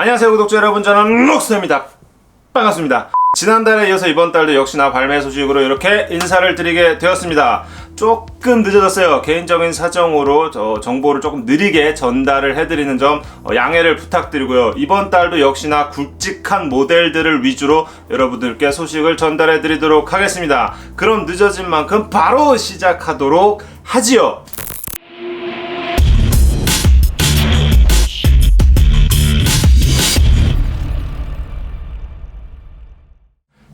안녕하세요 구독자 여러분. 저는 록스입니다. 반갑습니다. 지난달에 이어서 이번 달도 역시나 발매 소식으로 이렇게 인사를 드리게 되었습니다. 조금 늦어졌어요. 개인적인 사정으로 저 정보를 조금 느리게 전달을 해드리는 점 어, 양해를 부탁드리고요. 이번 달도 역시나 굵직한 모델들을 위주로 여러분들께 소식을 전달해 드리도록 하겠습니다. 그럼 늦어진 만큼 바로 시작하도록 하지요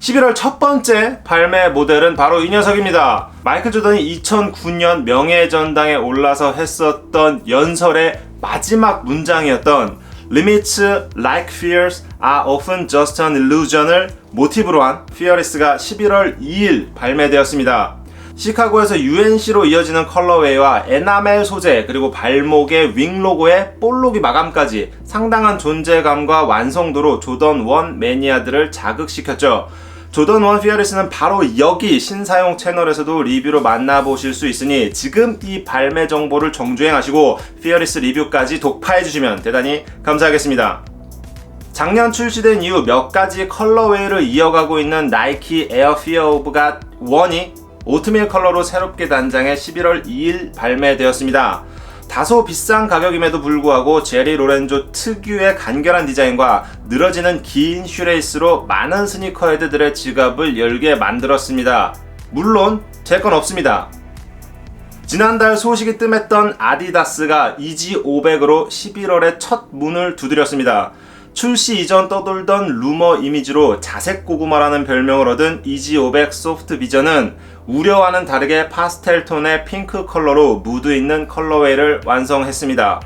11월 첫 번째 발매 모델은 바로 이 녀석입니다. 마이클 조던이 2009년 명예전당에 올라서 했었던 연설의 마지막 문장이었던 Limits like fears are often just an illusion을 모티브로 한 Fearless가 11월 2일 발매되었습니다. 시카고에서 UNC로 이어지는 컬러웨이와 에나멜 소재 그리고 발목의 윙 로고의 볼록이 마감까지 상당한 존재감과 완성도로 조던 1 매니아들을 자극시켰죠. 조던 원 피어리스는 바로 여기 신사용 채널에서도 리뷰로 만나보실 수 있으니 지금 이 발매 정보를 정주행하시고 피어리스 리뷰까지 독파해주시면 대단히 감사하겠습니다. 작년 출시된 이후 몇 가지 컬러웨이를 이어가고 있는 나이키 에어 피어 오브 갓 1이 오트밀 컬러로 새롭게 단장해 11월 2일 발매되었습니다. 다소 비싼 가격임에도 불구하고 제리 로렌조 특유의 간결한 디자인과 늘어지는 긴 슈레이스로 많은 스니커 헤드들의 지갑을 열게 만들었습니다. 물론 제 건 없습니다. 지난달 소식이 뜸했던 아디다스가 이지 500으로 11월에 첫 문을 두드렸습니다. 출시 이전 떠돌던 루머 이미지로 자색 고구마라는 별명을 얻은 이지 500 소프트 비전은 우려와는 다르게 파스텔 톤의 핑크 컬러로 무드 있는 컬러웨이를 완성했습니다.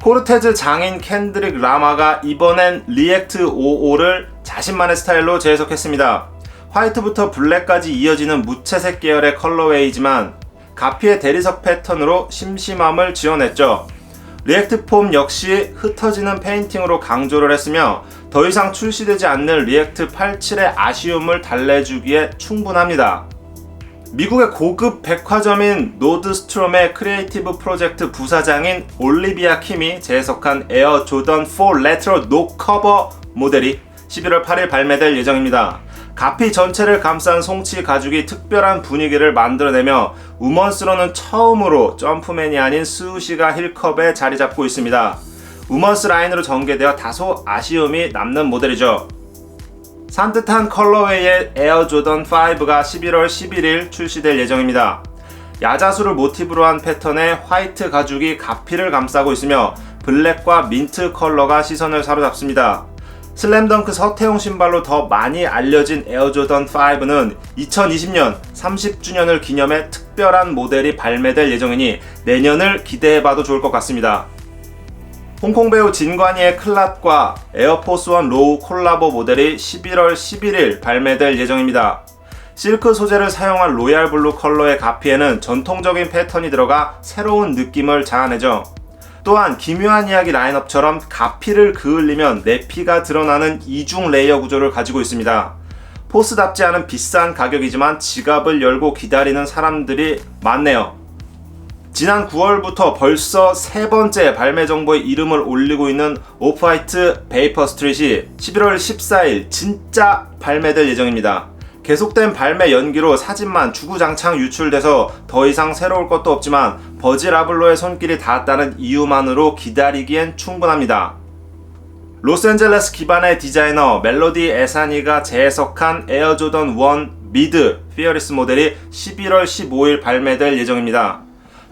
코르테즈 장인 캔드릭 라마가 이번엔 리액트 55를 자신만의 스타일로 재해석했습니다. 화이트부터 블랙까지 이어지는 무채색 계열의 컬러웨이지만 가피의 대리석 패턴으로 심심함을 지어냈죠. 리액트 폼 역시 흩어지는 페인팅으로 강조를 했으며 더 이상 출시되지 않는 리액트 87의 아쉬움을 달래주기에 충분합니다. 미국의 고급 백화점인 노드스트롬의 크리에이티브 프로젝트 부사장인 올리비아 킴이 재해석한 에어 조던 4 레트로 노 커버 모델이 11월 8일 발매될 예정입니다. 가피 전체를 감싼 송치 가죽이 특별한 분위기를 만들어내며 우먼스로는 처음으로 점프맨이 아닌 스우시가 힐컵에 자리 잡고 있습니다. 우먼스 라인으로 전개되어 다소 아쉬움이 남는 모델이죠. 산뜻한 컬러웨이의 에어 조던 5가 11월 11일 출시될 예정입니다. 야자수를 모티브로 한 패턴의 화이트 가죽이 가피를 감싸고 있으며 블랙과 민트 컬러가 시선을 사로잡습니다. 슬램덩크 서태용 신발로 더 많이 알려진 에어조던 5는 2020년 30주년을 기념해 특별한 모델이 발매될 예정이니 내년을 기대해봐도 좋을 것 같습니다. 홍콩 배우 진관이의 클랏과 에어포스원 로우 콜라보 모델이 11월 11일 발매될 예정입니다. 실크 소재를 사용한 로얄 블루 컬러의 가피에는 전통적인 패턴이 들어가 새로운 느낌을 자아내죠. 또한 기묘한 이야기 라인업처럼 가피를 그을리면 내피가 드러나는 이중 레이어 구조를 가지고 있습니다. 포스답지 않은 비싼 가격이지만 지갑을 열고 기다리는 사람들이 많네요. 지난 9월부터 벌써 세 번째 발매 정보에 이름을 올리고 있는 오프화이트 베이퍼 스트릿이 11월 14일 진짜 발매될 예정입니다. 계속된 발매 연기로 사진만 주구장창 유출돼서 더 이상 새로울 것도 없지만 버질 아블로의 손길이 닿았다는 이유만으로 기다리기엔 충분합니다. 로스앤젤레스 기반의 디자이너 멜로디 에사니가 재해석한 에어조던 1 미드 피어리스 모델이 11월 15일 발매될 예정입니다.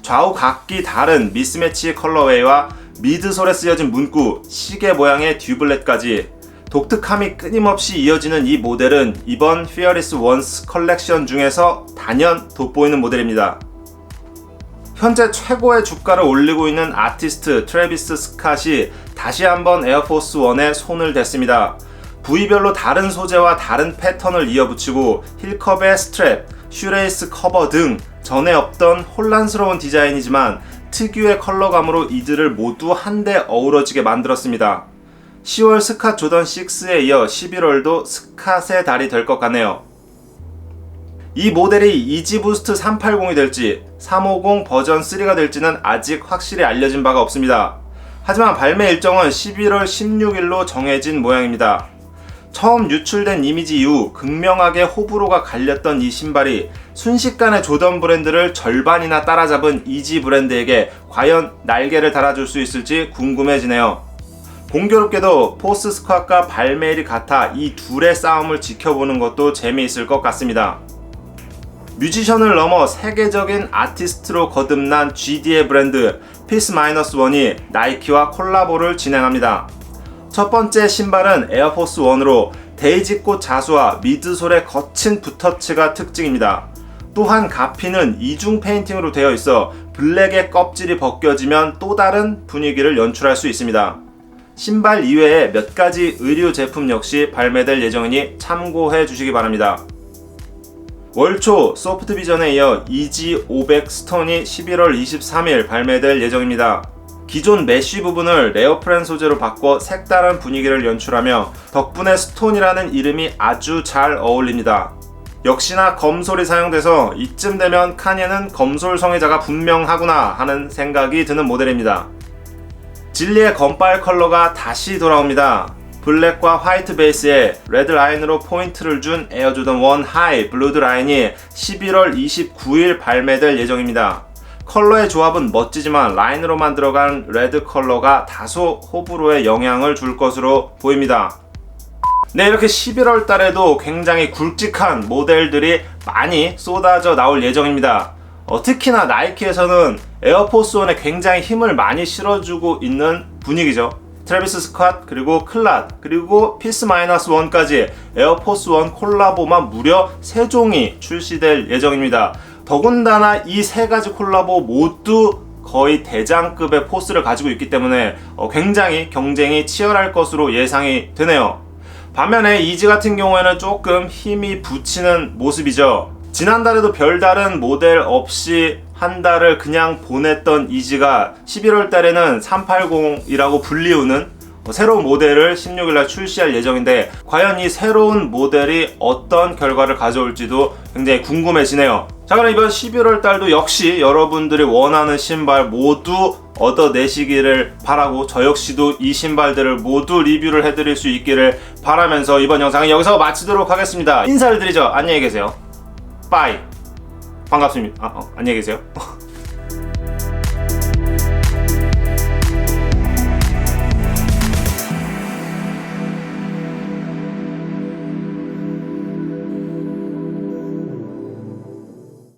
좌우 각기 다른 미스매치 컬러웨이와 미드솔에 쓰여진 문구, 시계 모양의 듀블렛까지 독특함이 끊임없이 이어지는 이 모델은 이번 피어리스 원스 컬렉션 중에서 단연 돋보이는 모델입니다. 현재 최고의 주가를 올리고 있는 아티스트 트래비스 스캇이 다시 한번 에어포스 1에 손을 댔습니다. 부위별로 다른 소재와 다른 패턴을 이어붙이고 힐컵의 스트랩, 슈레이스 커버 등 전에 없던 혼란스러운 디자인이지만 특유의 컬러감으로 이들을 모두 한데 어우러지게 만들었습니다. 10월 스캇 조던 6에 이어 11월도 스캇의 달이 될 것 같네요. 이 모델이 이지부스트 380이 될지 350 버전 3가 될지는 아직 확실히 알려진 바가 없습니다. 하지만 발매 일정은 11월 16일로 정해진 모양입니다. 처음 유출된 이미지 이후 극명하게 호불호가 갈렸던 이 신발이 순식간에 조던 브랜드를 절반이나 따라잡은 이지 브랜드에게 과연 날개를 달아줄 수 있을지 궁금해지네요. 공교롭게도 포스 스쿼트과 발매일이 같아 이 둘의 싸움을 지켜보는 것도 재미있을 것 같습니다. 뮤지션을 넘어 세계적인 아티스트로 거듭난 GD의 브랜드 피스 마이너스 원이 나이키와 콜라보를 진행합니다. 첫 번째 신발은 에어포스 1으로 데이지꽃 자수와 미드솔의 거친 붓터치가 특징입니다. 또한 가피는 이중 페인팅으로 되어 있어 블랙의 껍질이 벗겨지면 또 다른 분위기를 연출할 수 있습니다. 신발 이외에 몇 가지 의류 제품 역시 발매될 예정이니 참고해 주시기 바랍니다. 월초 소프트 비전에 이어 이지 500 스톤이 11월 23일 발매될 예정입니다. 기존 메쉬 부분을 레어프렌 소재로 바꿔 색다른 분위기를 연출하며 덕분에 스톤이라는 이름이 아주 잘 어울립니다. 역시나 검솔이 사용돼서 이쯤 되면 카니에는 검솔 성애자가 분명하구나 하는 생각이 드는 모델입니다. 진리의 검빨 컬러가 다시 돌아옵니다. 블랙과 화이트 베이스에 레드 라인으로 포인트를 준 에어조던 1 하이 블루드 라인이 11월 29일 발매될 예정입니다. 컬러의 조합은 멋지지만 라인으로만 들어간 레드 컬러가 다소 호불호에 영향을 줄 것으로 보입니다. 네, 이렇게 11월 달에도 굉장히 굵직한 모델들이 많이 쏟아져 나올 예정입니다. 어, 특히나 나이키에서는 에어포스 1에 굉장히 힘을 많이 실어주고 있는 분위기죠. 트래비스 스캇 그리고 클랏 그리고 피스 마이너스 1까지 에어포스 1 콜라보만 무려 3종이 출시될 예정입니다. 더군다나 이 세 가지 콜라보 모두 거의 대장급의 포스를 가지고 있기 때문에 어, 굉장히 경쟁이 치열할 것으로 예상이 되네요. 반면에 이지 같은 경우에는 조금 힘이 붙이는 모습이죠. 지난달에도 별다른 모델 없이 한 달을 그냥 보냈던 이지가 11월 달에는 380이라고 불리우는 새로운 모델을 16일날 출시할 예정인데 과연 이 새로운 모델이 어떤 결과를 가져올지도 굉장히 궁금해지네요. 자 그럼 이번 11월 달도 역시 여러분들이 원하는 신발 모두 얻어내시기를 바라고 저 역시도 이 신발들을 모두 리뷰를 해드릴 수 있기를 바라면서 이번 영상은 여기서 마치도록 하겠습니다. 인사를 드리죠. 안녕히 계세요. 빠이. 반갑습니다. 아, 어, 안녕히 계세요.